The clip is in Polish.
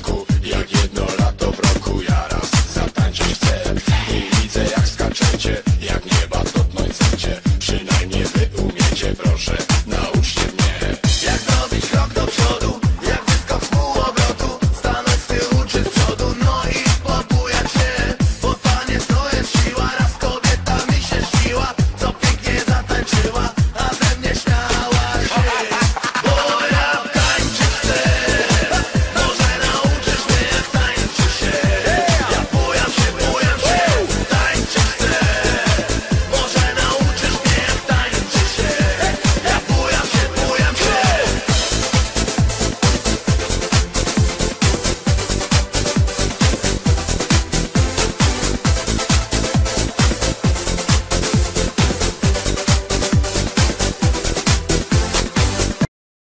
parku Jak jedno lato w roku ja raz zatańczyć chcę. I widzę jak skaczecie, jak nieba dotknąć chcecie. Przynajmniej wy umiecie, proszę.